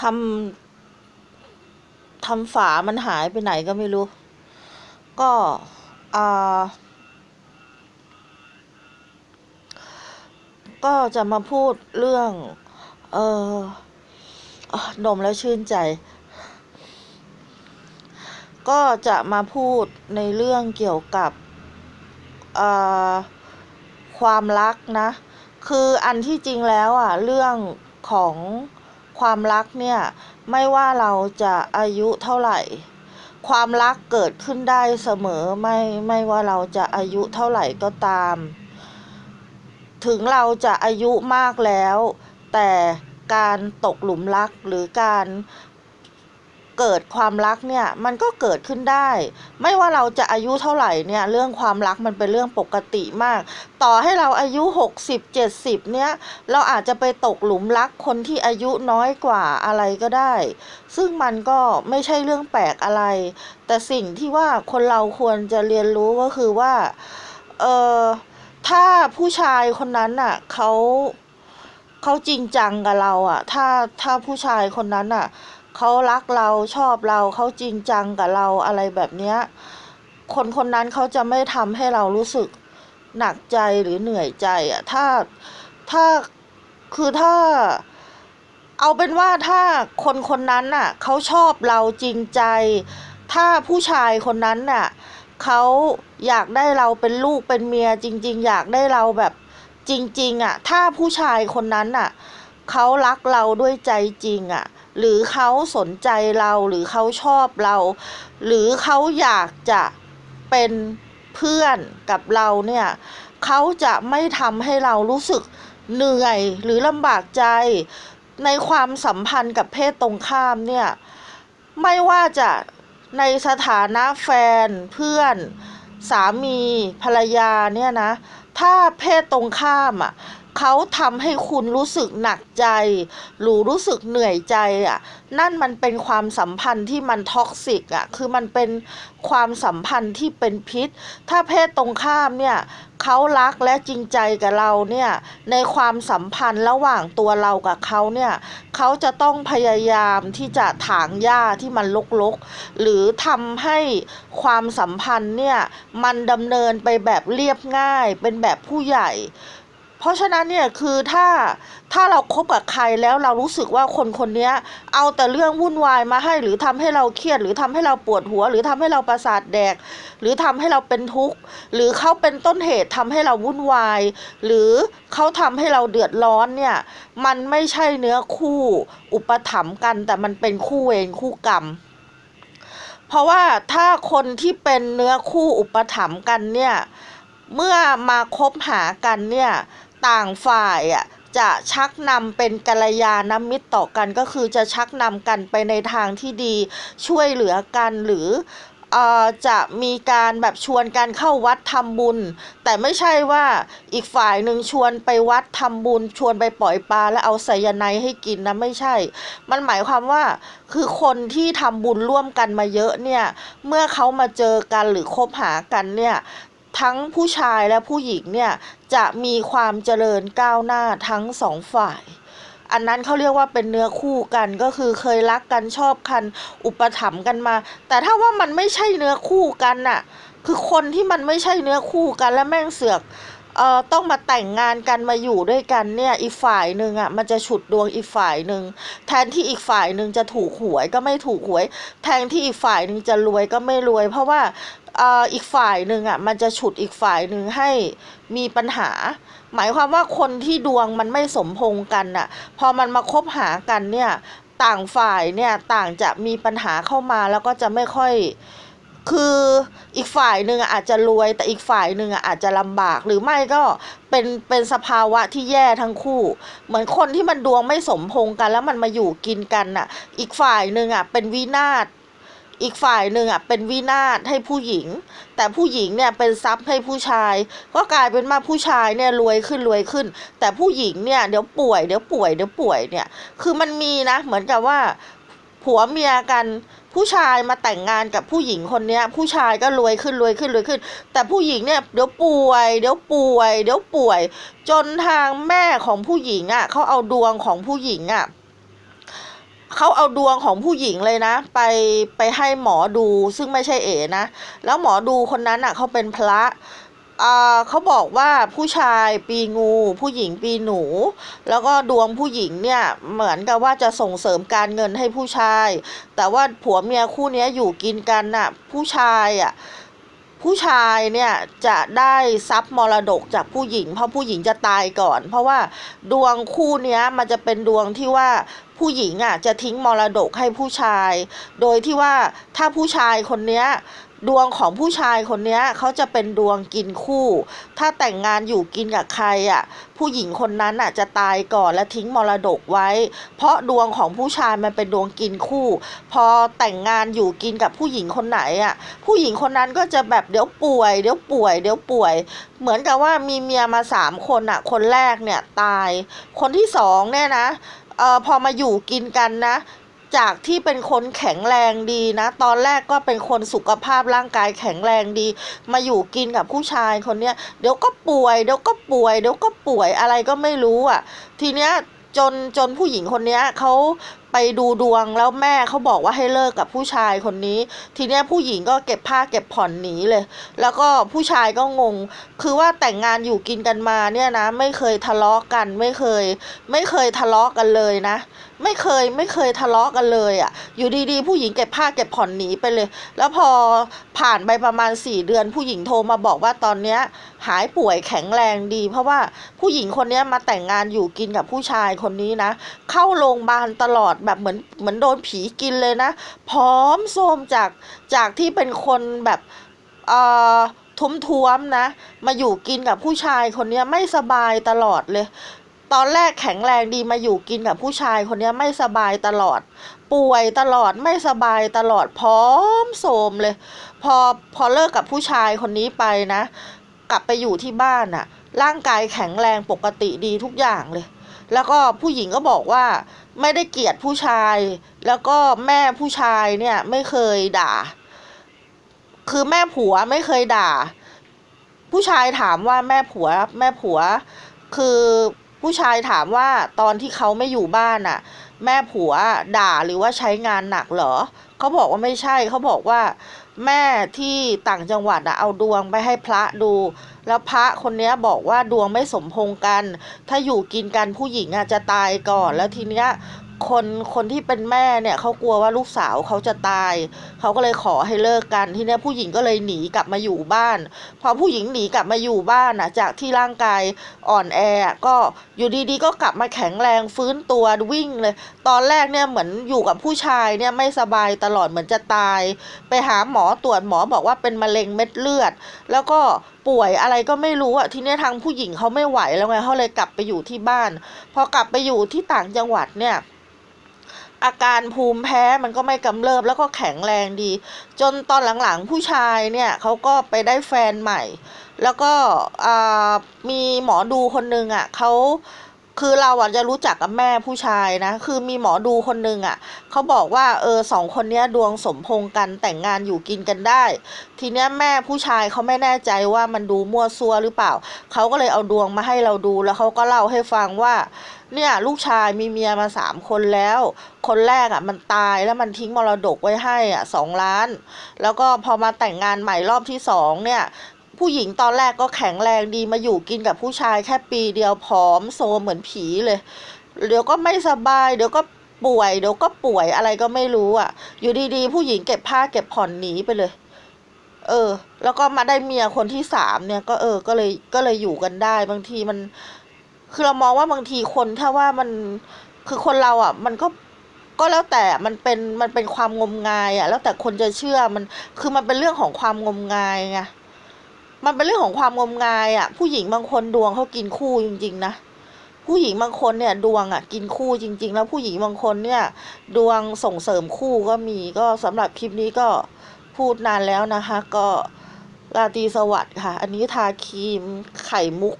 ทำทำฝามันหายไปไหนก็ไม่รู้ ก็อ่าก็จะมาพูดเรื่อง เออดมแล้วชื่นใจ ก็จะมาพูดในเรื่องเกี่ยวกับอ่าความรักนะ คืออันที่จริงแล้วอะ เรื่องของ ความรักเนี่ย ไม่ว่าเราจะอายุเท่าไหร่ ความรักเกิดขึ้นได้เสมอไม่ไม่ว่าเราจะอายุเท่าไหร่ก็ตาม ถึงเราจะอายุมากแล้ว แต่การตกหลุมรักหรือการ เกิดความรักเนี่ยมันก็เกิดขึ้นได้ ไม่ว่าเราจะอายุเท่าไหร่เนี่ยเรื่องความรักมันเป็นเรื่องปกติมาก ต่อให้เราอายุ 60 70 เนี่ยเราอาจจะไปตกหลุมรักคนที่อายุน้อยกว่าอะไรก็ได้ ซึ่งมันก็ไม่ใช่เรื่องแปลกอะไร แต่สิ่งที่ว่าคนเราควรจะเรียนรู้ก็คือว่าเออถ้าผู้ชายคนนั้นน่ะเขาเขาจริงจังกับเราอะ ถ้าถ้าผู้ชายคนนั้นน่ะ เขารักเราชอบเราเขาจริงจังกับเราอะไรแบบเนี้ยคนคนนั้นเขาจะไม่ทำให้เรารู้สึกหนักใจหรือเหนื่อยใจอะถ้าถ้าคือถ้า เอาเป็นว่าถ้าคนคนนั้นน่ะเขาชอบเราจริงใจ ถ้าผู้ชายคนนั้นน่ะเขาอยากได้เราเป็นลูกเป็นเมียจริง ๆ อยากได้เราแบบจริง ๆอะถ้าผู้ชายคนนั้นน่ะเขารักเราด้วยใจจริงอะ หรือเขาสนใจเราหรือเขาชอบเรา หรือเขาอยากจะเป็นเพื่อนกับเราเนี่ยเขาจะไม่ทำให้เรารู้สึกเหนื่อยหรือลำบากใจ ในความสัมพันธ์กับเพศตรงข้ามเนี่ยไม่ว่าจะในสถานะแฟนเพื่อนสามีภรรยาเนี่ยนะ ถ้าเพศตรงข้ามอะ เขาทำให้คุณรู้สึกหนักใจ หรือรู้สึกเหนื่อยใจอะ นั่นมันเป็นความสัมพันธ์ที่มันท็อกซิกอะ คือมันเป็นความสัมพันธ์ที่เป็นพิษ ถ้าเพศตรงข้ามเนี่ยเขารักและจริงใจกับเราเนี่ย ในความสัมพันธ์ระหว่างตัวเรากับเขาเนี่ยเขาจะต้องพยายามที่จะถางหญ้าที่มันรกๆ หรือทำให้ความสัมพันธ์เนี่ยมันดำเนินไปแบบเรียบง่าย เป็นแบบผู้ใหญ่ เพราะฉะนั้นเนี่ยคือถ้าถ้าเราคบกับใครแล้วเรารู้สึกว่าคนคนนี้เอาแต่เรื่องวุ่นวายมาให้ หรือทำให้เราเครียด หรือทำให้เราปวดหัว หรือทำให้เราประสาทแดก หรือทำให้เราเป็นทุกข์หรือเขาเป็นต้นเหตุทำให้เราวุ่นวาย หรือเขาทำให้เราเดือดร้อนเนี่ยมันไม่ใช่เนื้อคู่อุปถัมภ์กัน แต่มันเป็นคู่เวรคู่กรรมเพราะว่าถ้าคนที่เป็นเนื้อคู่อุปถัมภ์กันเนี่ยเมื่อมาคบหากันเนี่ย ต่างฝ่ายอะจะชักนำเป็นกัลยาณมิตรต่อกันก็คือจะชักนำกันไปในทางที่ดีช่วยเหลือกันหรือจะมีการแบบชวนกันเข้าวัดทำบุญ แต่ไม่ใช่ว่าอีกฝ่ายหนึ่งชวนไปวัดทำบุญ ชวนไปปล่อยปลาแล้วเอาไซยาไนให้กินนะไม่ใช่ มันหมายความว่าคือคนที่ทำบุญร่วมกันมาเยอะเนี่ย เมื่อเขามาเจอกันหรือคบหากันเนี่ย ทั้งผู้ชายและผู้หญิงเนี่ยจะมีความเจริญก้าวหน้าทั้งสองฝ่าย อันนั้นเขาเรียกว่าเป็นเนื้อคู่กันก็คือเคยรักกันชอบกันอุปถัมภ์กันมา แต่ถ้าว่ามันไม่ใช่เนื้อคู่กันน่ะ คือคนที่มันไม่ใช่เนื้อคู่กันและแม่งเสือกเอ่อต้องมาแต่งงานกันมาอยู่ด้วยกันเนี่ยอีกฝ่ายหนึ่งอะมันจะฉุดดวงอีกฝ่ายหนึ่งแทนที่อีกฝ่ายหนึ่งจะถูกหวยก็ไม่ถูกหวย แทนที่อีกฝ่ายหนึ่งจะรวยก็ไม่รวย เพราะว่า อีกฝ่ายหนึ่งอะ มันจะฉุดอีกฝ่ายหนึ่งให้มีปัญหา หมายความว่าคนที่ดวงมันไม่สมพงกันน่ะ พอมันมาคบหากันเนี่ย ต่างฝ่ายเนี่ยต่างจะมีปัญหาเข้ามาแล้วก็จะไม่ค่อยคืออีกฝ่ายหนึ่งอาจจะรวยแต่อีกฝ่ายหนึ่งอาจจะลำบากหรือไม่ก็เป็นเป็นสภาวะที่แย่ทั้งคู่ เหมือนคนที่มันดวงไม่สมพงกันแล้วมันมาอยู่กินกันน่ะ อีกฝ่ายหนึ่งอะเป็นวินาศ อีกฝ่ายหนึ่งอะเป็นวินาศให้ผู้หญิง แต่ผู้หญิงเนี่ยเป็นทรัพย์ให้ผู้ชาย ก็กลายเป็นว่าผู้ชายเนี่ยรวยขึ้นรวยขึ้น แต่ผู้หญิงเนี่ยเดี๋ยวป่วยเดี๋ยวป่วยเดี๋ยวป่วยเนี่ย คือมันมีนะเหมือนกับว่าผัวเมียกันผู้ชายมาแต่งงานกับผู้หญิงคนเนี้ย ผู้ชายก็รวยขึ้นรวยขึ้นรวยขึ้น แต่ผู้หญิงเนี่ยเดี๋ยวป่วย เดี๋ยวป่วย เดี๋ยวป่วย จนทางแม่ของผู้หญิงอะเขาเอาดวงของผู้หญิงอะ เขาเอาดวงของผู้หญิงเลยนะ ไปไปให้หมอดูซึ่งไม่ใช่เอ๋นะ แล้วหมอดูคนนั้นอะเขาเป็นพระเขาบอกว่าผู้ชายปีงู ผู้หญิงปีหนู แล้วก็ดวงผู้หญิงเนี่ยเหมือนกับว่าจะส่งเสริมการเงินให้ผู้ชาย แต่ว่าผัวเมียคู่นี้อยู่กินกันน่ะ ผู้ชายอะ ผู้ชายเนี่ยจะได้ทรัพย์มรดกจากผู้หญิง เพราะผู้หญิงจะตายก่อน เพราะว่าดวงคู่เนี้ยมันจะเป็นดวงที่ว่าผู้หญิงอะจะทิ้งมรดกให้ผู้ชาย โดยที่ว่าถ้าผู้ชายคนเนี้ย ดวงของผู้ชายคนนี้เขาจะเป็นดวงกินคู่ ถ้าแต่งงานอยู่กินกับใครอะ ผู้หญิงคนนั้นอะจะตายก่อนและทิ้งมรดกไว้ เพราะดวงของผู้ชายมันเป็นดวงกินคู่ พอแต่งงานอยู่กินกับผู้หญิงคนไหนอะ ผู้หญิงคนนั้นก็จะแบบเดี๋ยวป่วย เดี๋ยวป่วย เดี๋ยวป่วย เหมือนกับว่ามีเมียมาสามคนอะ คนแรกเนี่ยตาย คนที่สองเนี่ยนะเอ่อพอมาอยู่กินกันนะ จากที่เป็นคนแข็งแรงดีนะ ตอนแรกก็เป็นคนสุขภาพร่างกายแข็งแรงดี มาอยู่กินกับผู้ชายคนเนี้ยเดี๋ยวก็ป่วยเดี๋ยวก็ป่วยเดี๋ยวก็ป่วยอะไรก็ไม่รู้อะ ทีเนี้ยจนจนผู้หญิงคนเนี้ยเขา ไปดูดวงแล้วแม่เขาบอกว่าให้เลิกกับผู้ชายคนนี้ ทีเนี้ยผู้หญิงก็เก็บผ้าเก็บผ่อนหนีเลย แล้วก็ผู้ชายก็งง คือว่าแต่งงานอยู่กินกันมาเนี่ยนะ ไม่เคยทะเลาะกันไม่เคย ไม่เคยทะเลาะกันเลยนะ ไม่เคยไม่เคยทะเลาะกันเลยอะ่ะ อยู่ดีๆ ผู้หญิงเก็บผ้าเก็บผ่อนหนีไปเลย แล้วพอผ่านไปประมาณสี่เดือน ผู้หญิงโทรมาบอกว่าตอนเนี้ยหายป่วยแข็งแรงดี เพราะว่าผู้หญิงคนนี้มาแต่งงานอยู่กินกับผู้ชายคนนี้นะ เข้าโรงพยาบาลตลอดแบบเหมือนเหมือนโดนผีกินเลยนะพร้อมโทมจากจากที่เป็นคนแบบเอ่อทุ้มท้วมๆนะ มาอยู่กินกับผู้ชายคนนี้ไม่สบายตลอดเลย ตอนแรกแข็งแรงดีมาอยู่กินกับผู้ชายคนนี้ไม่สบายตลอด ป่วยตลอดไม่สบายตลอดพร้อมโทมเลย พอพอเลิกกับผู้ชายคนนี้ไปนะ กลับไปอยู่ที่บ้านน่ะร่างกายแข็งแรงปกติดีทุกอย่างเลย แล้วก็ผู้หญิงก็บอกว่าไม่ได้เกลียดผู้ชาย แล้วก็แม่ผู้ชายเนี่ยไม่เคยด่า คือแม่ผัวไม่เคยด่า ผู้ชายถามว่าแม่ผัวแม่ผัว คือผู้ชายถามว่าตอนที่เขาไม่อยู่บ้านน่ะ แม่ผัวด่าหรือว่าใช้งานหนักเหรอ เขาบอกว่าไม่ใช่เขาบอกว่า แม่ที่ต่างจังหวัดนะเอาดวงไปให้พระดู แล้วพระคนนี้บอกว่าดวงไม่สมพงกัน ถ้าอยู่กินกันผู้หญิงอะจะตายก่อนแล้วทีเนี้ย คนคนที่เป็นแม่เนี่ยเขากลัวว่าลูกสาวเขาจะตาย เขาก็เลยขอให้เลิกกันทีเนี้ยผู้หญิงก็เลยหนีกลับมาอยู่บ้าน พอผู้หญิงหนีกลับมาอยู่บ้านอะจากที่ร่างกายอ่อนแอก็อยู่ดีๆ ก็กลับมาแข็งแรงฟื้นตัววิ่งเลย ตอนแรกเนี่ยเหมือนอยู่กับผู้ชายเนี่ยไม่สบายตลอดเหมือนจะตาย ไปหาหมอตรวจหมอบอกว่าเป็นมะเร็งเม็ดเลือด แล้วก็ป่วยอะไรก็ไม่รู้อะทีนี้ทางผู้หญิงเขาไม่ไหวแล้วไงเขาเลยกลับไปอยู่ที่บ้าน พอกลับไปอยู่ที่ต่างจังหวัดเนี่ย อาการภูมิแพ้มันก็ไม่กำเริบแล้วก็แข็งแรงดี จนตอนหลังๆผู้ชายเนี่ยเขาก็ไปได้แฟนใหม่ แล้วก็มีหมอดูคนหนึ่งอะเขา คือเราอะจะรู้จักกับแม่ผู้ชายนะ คือมีหมอดูคนหนึ่งอะเขาบอกว่าเออสองคนเนี้ยดวงสมพงกันแต่งงานอยู่กินกันได้ ทีเนี้ยแม่ผู้ชายเขาไม่แน่ใจว่ามันดูมั่วซั่วหรือเปล่าเขาก็เลยเอาดวงมาให้เราดูแล้วเขาก็เล่าให้ฟังว่าเนี่ยลูกชายมีเมียมาสามคนแล้ว คนแรกอะมันตายแล้วมันทิ้งมรดกไว้ให้อะสองล้าน แล้วก็พอมาแต่งงานใหม่รอบที่สองเนี่ย ผู้หญิงตอนแรกก็แข็งแรงดีมาอยู่กินกับผู้ชายแค่ปีเดียวผอมโซเหมือนผีเลย เดี๋ยวก็ไม่สบาย เดี๋ยวก็ป่วย เดี๋ยวก็ป่วยอะไรก็ไม่รู้อะ อยู่ดีๆ ผู้หญิงเก็บผ้าเก็บผ่อนหนีไปเลย เออ แล้วก็มาได้เมียคนที่สามเนี่ยก็เออ ก็เลยก็เลยอยู่กันได้ บางทีมัน คือเรามองว่าบางทีคนถ้าว่ามันคือคนเราอะ มันก็ก็แล้วแต่มันเป็นมันเป็นความงมงายอะ แล้วแต่คนจะเชื่อมันคือมันเป็นเรื่องของความงมงายไง มันเป็นเรื่องของความงมงายอะ ผู้หญิงบางคนดวงเขากินคู่จริง ๆ นะผู้หญิงบางคนเนี่ยดวงอะกินคู่จริง ๆ แล้วผู้หญิงบางคนเนี่ย ดวงส่งเสริมคู่ก็มีก็สำหรับคลิปนี้ก็พูดนานแล้วนะคะ ก็ราตรีสวัสดิ์ค่ะ อันนี้ทาครีมไข่มุก